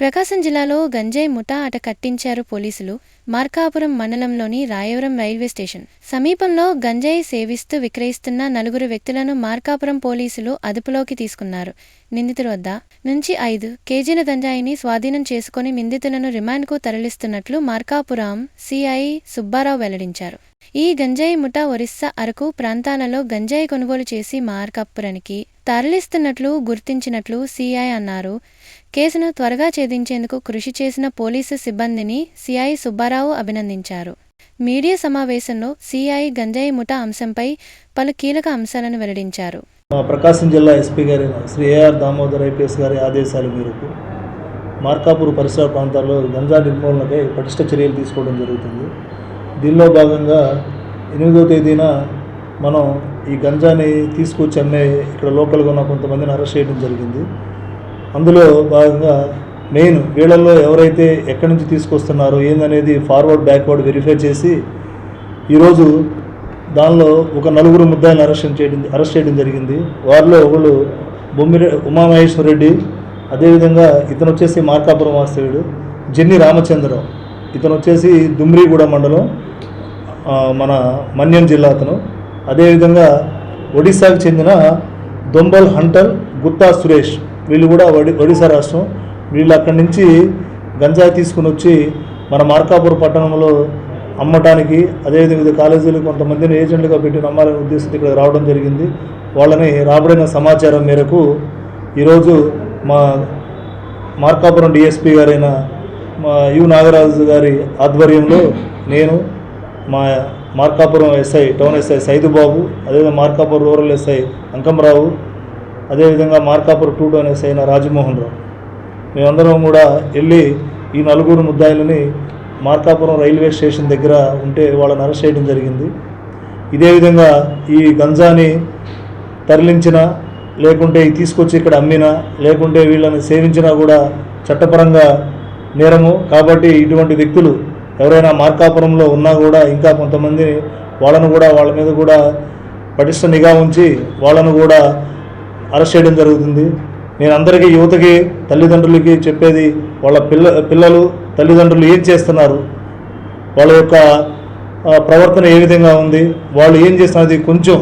ప్రకాశం జిల్లాలో గంజాయి ముఠా అట కట్టించారు పోలీసులు మార్కాపురం మండలంలోని రాయవరం రైల్వే స్టేషన్. సమీపంలో గంజాయి సేవిస్తూ విక్రయిస్తున్న నలుగురు వ్యక్తులను మార్కాపురం పోలీసులు అదుపులోకి తీసుకున్నారు. నిందితుల వద్ద నుంచి ఐదు కేజీల గంజాయిని స్వాధీనం చేసుకుని నిందితులను రిమాండ్కు తరలిస్తున్నట్లు మార్కాపురం సిఐ సుబ్బారావు వెల్లడించారు. ఈ గంజాయి ముఠా ఒరిస్సా అరకు ప్రాంతాలలో గంజాయి కొనుగోలు చేసి మార్కాపురానికి తరలిస్తున్నట్లు గుర్తించినట్లు సిఐ అన్నారు. కేసును త్వరగా ఛేదించేందుకు కృషి చేసిన పోలీసు సిబ్బందిని సిఐ సుబ్బారావు అభినందించారు. మీడియా సమావేశంలో సిఐ గంజాయి ముఠా అంశంపై పలు కీలక అంశాలను వెల్లడించారు. ప్రకాశం జిల్లా ఎస్పీ గారి శ్రీ ఏఆర్ దామోదర్ ఐపీఎస్ గారి ఆదేశాల మేరకు మార్కాపూర్ పరిసర ప్రాంతాల్లో గంజా నిర్మూలనకై పటిష్ట చర్యలు తీసుకోవడం జరుగుతుంది. దీనిలో భాగంగా ఎనిమిదో తేదీన మనం ఈ గంజాని తీసుకొచ్చి అమ్మే ఇక్కడ లోకల్గా ఉన్న కొంతమందిని అరెస్ట్ చేయడం జరిగింది. అందులో భాగంగా మెయిన్ వీళ్ళల్లో ఎవరైతే ఎక్కడి నుంచి తీసుకొస్తున్నారో ఏందనేది ఫార్వర్డ్ బ్యాక్వర్డ్ వెరిఫై చేసి ఈరోజు దానిలో ఒక నలుగురు ముద్దాయిని అరెస్ట్ చేయడం అరెస్ట్ చేయడం జరిగింది. వారిలో ఒకళ్ళు బొమ్మిరె ఉమామహేశ్వర రెడ్డి అదేవిధంగా ఇతను వచ్చేసి మార్కాపురం వాస్తవ్యుడు జెన్ని రామచంద్రరావు. ఇతను వచ్చేసి దుమ్రిగూడ మండలం మన మన్యం జిల్లా అతను. అదేవిధంగా ఒడిశాకు చెందిన దొంబల్ హంటల్ గుత్తా సురేష్ వీళ్ళు కూడా ఒడి ఒడిశా రాష్ట్రం. వీళ్ళు అక్కడి నుంచి గంజాయి తీసుకుని వచ్చి మన మార్కాపూర్ పట్టణంలో అమ్మటానికి అదేవిధంగా కాలేజీలు కొంతమందిని ఏజెంట్లుగా పెట్టి నమ్మాలనే ఉద్దేశంతో ఇక్కడ రావడం జరిగింది. వాళ్ళని రాబడిన సమాచారం మేరకు ఈరోజు మా మార్కాపురం డిఎస్పీ గారైన మా యు నాగరాజు గారి ఆధ్వర్యంలో నేను మా Markapuram SI town SI Saidubabu అదేవిధంగా మార్కాపురం రూరల్ ఎస్ఐ అంకంరావు అదేవిధంగా మార్కాపురం టూ టౌన్ ఎస్ఐ అయిన రాజమోహన్ రావు. మేమందరం కూడా వెళ్ళి ఈ నలుగురు ముద్దాయిలని మార్కాపురం రైల్వే స్టేషన్ దగ్గర ఉంటే వాళ్ళని అరెస్ట్ చేయడం జరిగింది. ఇదే విధంగా ఈ గంజాని తరలించిన లేకుంటే తీసుకొచ్చి ఇక్కడ అమ్మినా లేకుంటే వీళ్ళని సేవించినా కూడా చట్టపరంగా నేరము. కాబట్టి ఇటువంటి వ్యక్తులు ఎవరైనా మార్కాపురంలో ఉన్నా కూడా ఇంకా కొంతమంది వాళ్ళను కూడా వాళ్ళ మీద కూడా పటిష్ట నిఘా ఉంచి వాళ్ళను కూడా అరెస్ట్ చేయడం జరుగుతుంది. నేను అందరికీ యువతకి తల్లిదండ్రులకి చెప్పేది వాళ్ళ పిల్ల పిల్లలు తల్లిదండ్రులు ఏం చేస్తున్నారు? వాళ్ళ యొక్క ప్రవర్తన ఏ విధంగా ఉంది? వాళ్ళు ఏం చేస్తున్నది? కొంచెం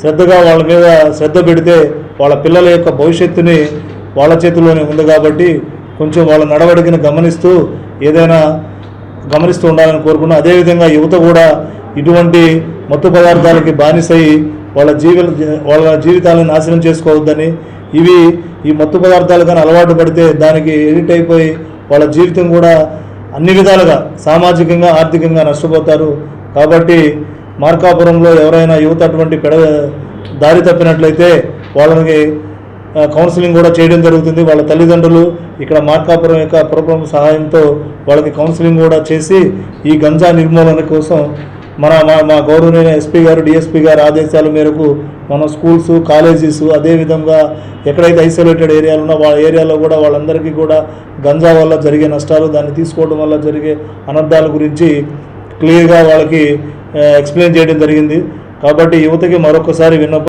శ్రద్ధగా వాళ్ళ మీద శ్రద్ధ పెడితే వాళ్ళ పిల్లల యొక్క భవిష్యత్తుని వాళ్ళ చేతిలోనే ఉంది కాబట్టి కొంచెం వాళ్ళ నడవడికను గమనిస్తూ ఏదైనా గమనిస్తూ ఉండాలని కోరుకున్నాం. అదేవిధంగా యువత కూడా ఇటువంటి మత్తు పదార్థాలకి బానిసై వాళ్ళ జీవి వాళ్ళ జీవితాలను నాశనం చేసుకోవద్దని ఇవి ఈ మత్తు పదార్థాలు కానీ అలవాటు పడితే దానికి ఎడిట్ అయిపోయి వాళ్ళ జీవితం కూడా అన్ని విధాలుగా సామాజికంగా ఆర్థికంగా నష్టపోతారు. కాబట్టి మార్కాపురంలో ఎవరైనా యువత అటువంటి పెడ దారి తప్పినట్లయితే వాళ్ళకి కౌన్సిలింగ్ కూడా చేయడం జరుగుతుంది. వాళ్ళ తల్లిదండ్రులు ఇక్కడ మార్కాపురం యొక్క ప్రభుత్వం సహాయంతో వాళ్ళకి కౌన్సిలింగ్ కూడా చేసి ఈ గంజా నిర్మూలన కోసం మన మా మా గౌరవనీయ ఎస్పీ గారు డిఎస్పీ గారు ఆదేశాల మేరకు మన స్కూల్స్ కాలేజీస్ అదేవిధంగా ఎక్కడైతే ఐసోలేటెడ్ ఏరియాలు ఉన్నా వాళ్ళ ఏరియాలో కూడా వాళ్ళందరికీ కూడా గంజా వల్ల జరిగే నష్టాలు దాన్ని తీసుకోవడం వల్ల జరిగే అనర్థాల గురించి క్లియర్గా వాళ్ళకి ఎక్స్ప్లెయిన్ చేయడం జరిగింది. కాబట్టి యువతకి మరొకసారి విన్నపం